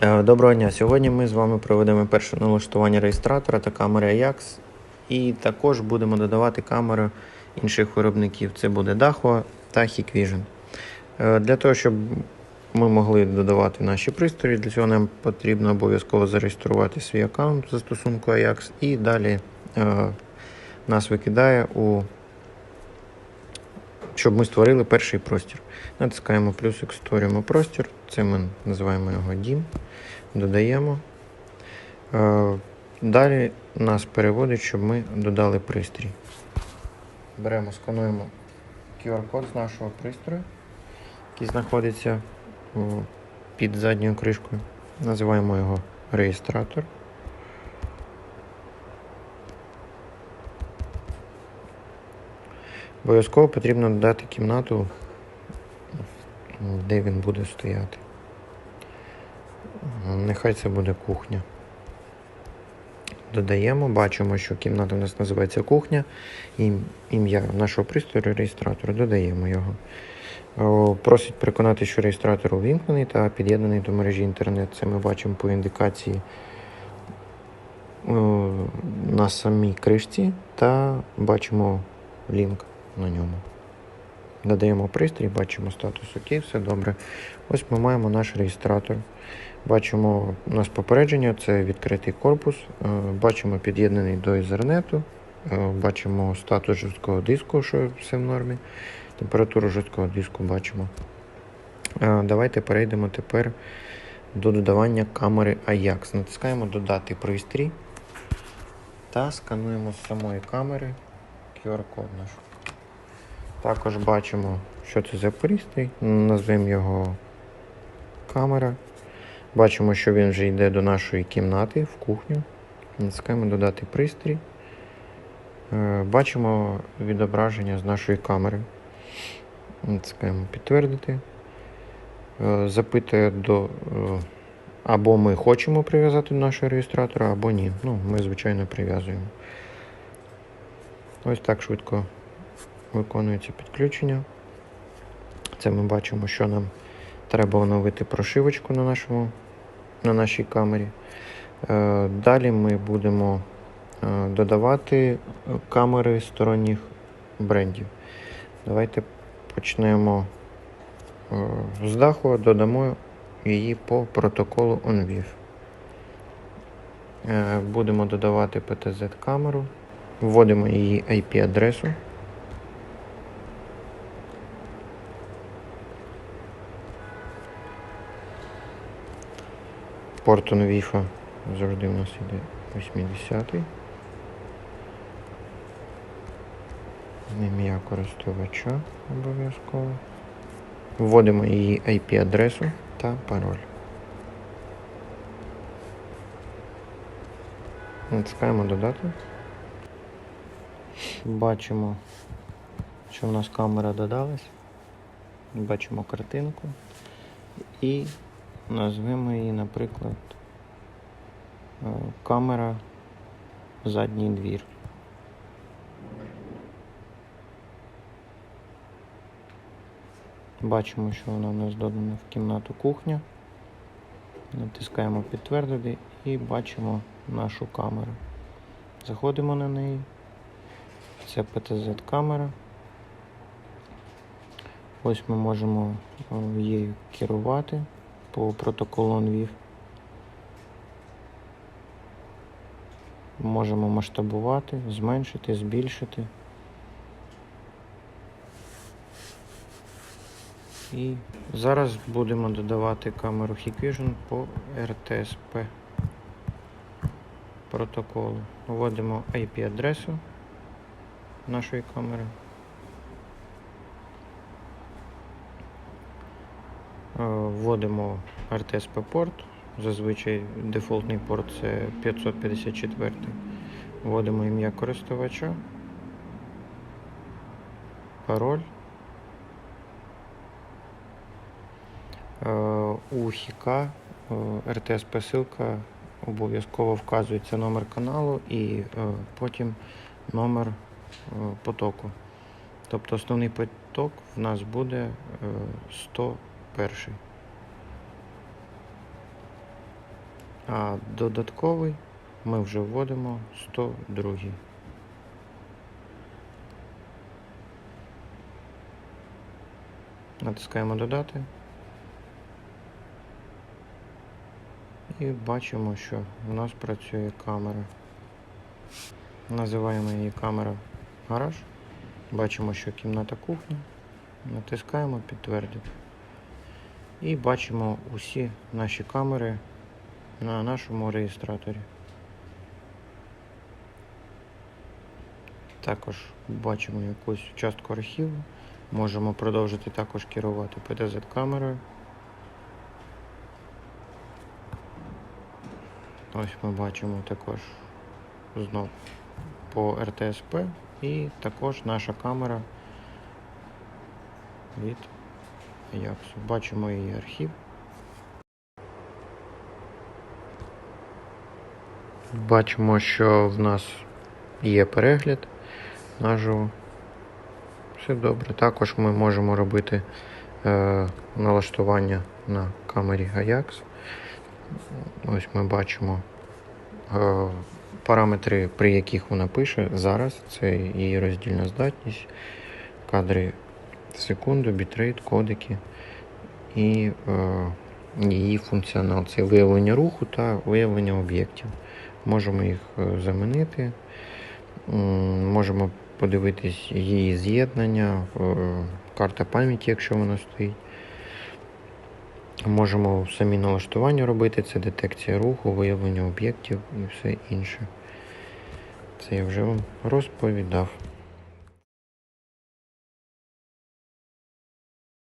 Е, Доброго дня. Сьогодні ми з вами проведемо перше налаштування реєстратора та камери Ajax. І також будемо додавати камери інших виробників. Це буде Dahua та Hikvision. Е, Для того, щоб ми могли додавати наші пристрої, для цього нам потрібно обов'язково зареєструвати свій аккаунт в застосунку Ajax і далі е, нас викидає у щоб ми створили перший простір. Натискаємо плюсик, створюємо простір. Це ми називаємо його дім. Додаємо. Е, Далі нас переводить, щоб ми додали пристрій. Беремо, скануємо QR-код з нашого пристрою, який знаходиться під задньою кришкою. Називаємо його реєстратор. Обов'язково потрібно додати кімнату, де він буде стояти. Нехай це буде кухня. Додаємо, бачимо, що кімната у нас називається кухня. Ім'я нашого пристрою реєстратора. Додаємо його. Просить переконати, що реєстратор увімкнений та під'єднаний до мережі інтернет. Це ми бачимо по індикації на самій кришці та бачимо лінк на ньому. Додаємо пристрій, бачимо статус ОК, все добре. Ось ми маємо наш реєстратор. Бачимо у нас попередження, це відкритий корпус. Е, Бачимо під'єднаний до Ethernet. Е, Бачимо статус жорсткого диску, що все в нормі. Температуру жорсткого диску бачимо. Е, Давайте перейдемо тепер до додавання камери Ajax. Натискаємо Додати пристрій та скануємо з самої камери QR-код наш. Також бачимо, що це за пристрій. Назвемо його камера. Бачимо, що він вже йде до нашої кімнати в кухню. Натискаємо додати пристрій. Е, Бачимо відображення з нашої камери. Натискаємо підтвердити. Е, Запитує до. е, Або ми хочемо прив'язати до нашого реєстратора, або ні. Ну, ми, звичайно, прив'язуємо. Ось так швидко виконується підключення. Це ми бачимо, що нам треба оновити прошивочку на, нашому, на нашій камері. Е, Далі ми будемо е, додавати камери сторонніх брендів. Давайте почнемо е, з даху, додамо її по протоколу OnVIF. Е, Будемо додавати PTZ-камеру, вводимо її IP-адресу. Порт OnVIF завжди у нас йде 80-й. Ім'я користувача обов'язково. Вводимо її IP-адресу та пароль. Натискаємо додати. Бачимо, що в нас камера додалась. Бачимо картинку. І назвемо її, наприклад, е, камера задній двір. Бачимо, що вона у нас додана в кімнату кухня. Натискаємо підтвердити і бачимо нашу камеру. Заходимо на неї. Це PTZ-камера. Ось ми можемо е, її керувати по протоколу OnVIF. Можемо масштабувати, зменшити, збільшити. І зараз будемо додавати камеру Hikvision по RTSP протоколу. Вводимо IP-адресу нашої камери. Е, вводимо RTSP порт. Зазвичай дефолтний порт це 554. Вводимо ім'я користувача, пароль. Е, у Хіка е, РТС посилка обов'язково вказується номер каналу і потім номер потоку. Тобто основний поток в нас буде 100 перший. А додатковий ми вже вводимо 102. Натискаємо додати. І бачимо, що у нас працює камера. Називаємо її камера гараж. Бачимо, що кімната кухня. Натискаємо підтвердити. І бачимо усі наші камери на нашому реєстраторі. Також бачимо якусь частку архіву. Можемо продовжити також керувати PDZ-камерою. Ось ми бачимо також знов по РТСП і також наша камера від Ajax. Бачимо її архів. Бачимо, що в нас є перегляд наживо. Все добре. Також ми можемо робити е, налаштування на камері Ajax. Ось ми бачимо е, параметри, при яких вона пише зараз. Це її роздільна здатність, кадри секунду, бітрейт, кодики і е, її функціонал. Це виявлення руху та виявлення об'єктів. Можемо їх е, замінити, можемо подивитись її з'єднання, е, карта пам'яті, якщо вона стоїть. Можемо самі налаштування робити, це детекція руху, виявлення об'єктів і все інше. Це я вже вам розповідав.